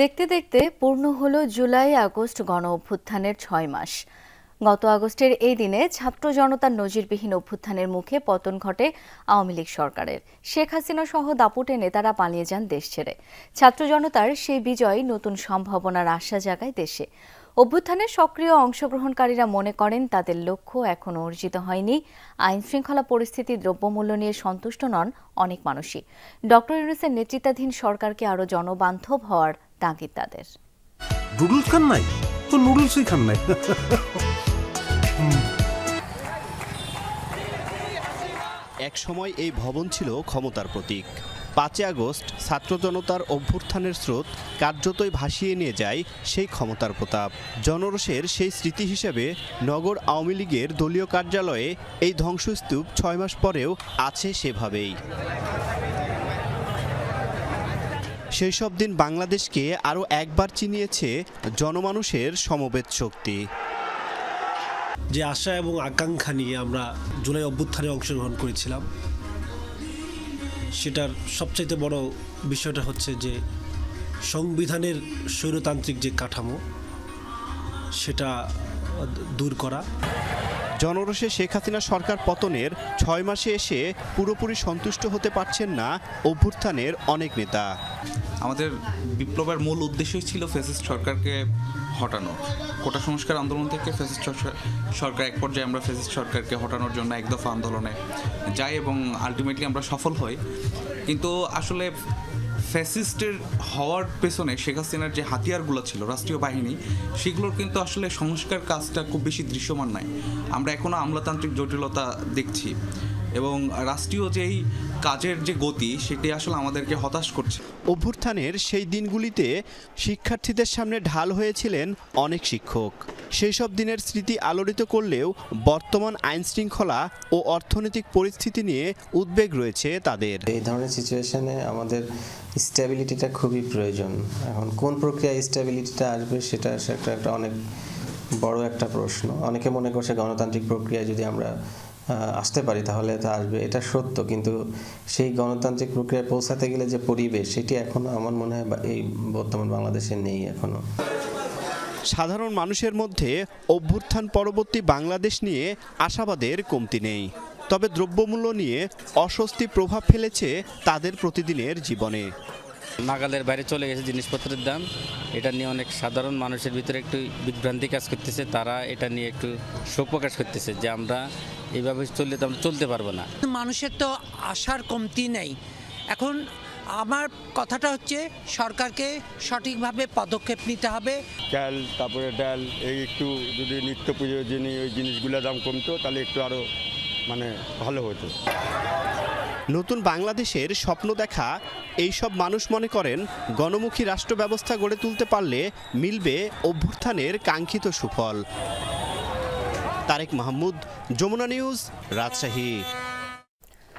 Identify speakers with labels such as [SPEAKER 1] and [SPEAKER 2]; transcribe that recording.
[SPEAKER 1] দেখতে দেখতে পূর্ণ হলো জুলাই আগস্ট গণ অভ্যুত্থানের ছয় মাস। গত আগস্টের এই দিনে ছাত্র জনতার নজিরবিহীন অভ্যুত্থানের মুখে পতন ঘটে আওয়ামী লীগ সরকারের। শেখ হাসিনা সহ দাপুটে নেতারা পালিয়ে যান দেশ ছেড়ে। ছাত্র জনতার সেই বিজয় নতুন সম্ভাবনার আশা জাগায় দেশে। অভ্যুত্থানের সক্রিয় অংশগ্রহণকারীরা মনে করেন তাদের লক্ষ্য এখনও অর্জিত হয়নি। আইন শৃঙ্খলা পরিস্থিতি দ্রব্যমূল্য নিয়ে সন্তুষ্ট নন অনেক মানুষই। ডক্টর ইউনুসের নেতৃত্বাধীন সরকারকে আরও জনবান্ধব হওয়ার তাগিদ তাদের।
[SPEAKER 2] নুডলস খান নাই? তো নুডলসই খান নাই।
[SPEAKER 3] এক সময় এই ভবন ছিল ক্ষমতার প্রতীক। পাঁচই আগস্ট ছাত্র জনতার অভ্যুত্থানের স্রোত কার্যতই ভাসিয়ে নিয়ে যায় সেই ক্ষমতার প্রতাপ। জনরসের সেই স্মৃতি হিসেবে নগর আওয়ামী লীগের দলীয় কার্যালয়ে এই ধ্বংসস্তূপ ছয় মাস পরেও আছে সেভাবেই। সেই সব দিন বাংলাদেশকে আরও একবার চিনিয়েছে জনমানুষের সমবেত শক্তি।
[SPEAKER 2] যে আশা এবং আকাঙ্ক্ষা নিয়ে আমরা জুলাই অভ্যুত্থানে অংশগ্রহণ করেছিলাম সেটার সবচাইতে বড় বিষয়টা হচ্ছে যে সংবিধানের স্বৈরতান্ত্রিক যে কাঠামো সেটা দূর করা।
[SPEAKER 3] জনরোষে শেখ হাসিনা সরকার পতনের ছয় মাসে এসে পুরোপুরি সন্তুষ্ট হতে পারছেন না অভ্যুত্থানের অনেক নেতা।
[SPEAKER 4] আমাদের বিপ্লবের মূল উদ্দেশ্যই ছিল ফেসিস্ট সরকারকে হটানো। কোটা সংস্কার আন্দোলন থেকে ফেসিস্ট সরকার- এক পর্যায়ে আমরা ফেসিস্ট সরকারকে হটানোর জন্য এক দফা আন্দোলনে যাই এবং আলটিমেটলি আমরা সফল হই। কিন্তু আসলে ফ্যাসিস্টের হওয়ার পেছনে শেখ হাসিনার যে হাতিয়ারগুলো ছিল, রাষ্ট্রীয় বাহিনী, সেগুলোর কিন্তু আসলে সংস্কার কাজটা খুব বেশি দৃশ্যমান নাই আমরা এখনও আমলাতান্ত্রিক জটিলতা দেখছি এবং রাষ্ট্রীয় যেই কাজের যে গতি, সেটি আসলে আমাদেরকে হতাশ করছে।
[SPEAKER 3] অভ্যুত্থানের সেই দিনগুলিতে শিক্ষার্থীদের সামনে ঢাল হয়েছিলেন অনেক শিক্ষক। সেই সব দিনের স্মৃতি আলোড়িত করলেও বর্তমান আইন শৃঙ্খলা ও অর্থনৈতিক পরিস্থিতি নিয়ে উদ্বেগ রয়েছে তাদের।
[SPEAKER 5] এই ধরনের সিচুয়েশনে আমাদের স্টেবিলিটিটা খুবই প্রয়োজন। এখন কোন প্রক্রিয়ায় স্টেবিলিটিটা আসবে সেটা সেটা একটা অনেক বড় একটা প্রশ্ন। অনেকে মনে করছে গণতান্ত্রিক প্রক্রিয়ায় যদি আমরা আসতে পারি তাহলে তা আসবে, এটা সত্য। কিন্তু সেই গণতান্ত্রিক প্রক্রিয়ায় পৌঁছাতে গেলে যে পরিবেশ, সেটি এখনও আমার মনে হয় এই বর্তমান বাংলাদেশে নেই এখনও।
[SPEAKER 3] সাধারণ মানুষের মধ্যে অভ্যুত্থান পরবর্তী বাংলাদেশ নিয়ে আশাবাদের কমতি নেই। তবে দ্রব্যমূল্য নিয়ে অস্বস্তি প্রভাব ফেলেছে তাদের প্রতিদিনের জীবনে।
[SPEAKER 6] নাগালের বাইরে চলে গেছে জিনিসপত্রের দাম। এটা নিয়ে অনেক সাধারণ মানুষের ভিতরে একটু বিভ্রান্তি কাজ করতেছে। তারা এটা নিয়ে একটু শোক প্রকাশ করতেছে যে আমরা এইভাবে চললে তো আমরা চলতে পারব না।
[SPEAKER 7] মানুষের তো আশার কমতি নেই। এখন আমার কথাটা হচ্ছে সরকারকে সঠিকভাবে পদক্ষেপ নিতে হবে।
[SPEAKER 8] চাল তারপরে ডাল এই একটু যদি নিত্য প্রয়োজনীয় ওই জিনিসগুলোর দাম কমতো তাহলে একটু আরও মানে ভালো হতো।
[SPEAKER 3] নতুন বাংলাদেশের স্বপ্ন দেখা এইসব মানুষ মনে করেন গণমুখী রাষ্ট্র ব্যবস্থা গড়ে তুলতে পারলে মিলবে অভ্যুত্থানের কাঙ্ক্ষিত সুফল। তারেক মাহমুদ যমুনা নিউজ রাজশাহী।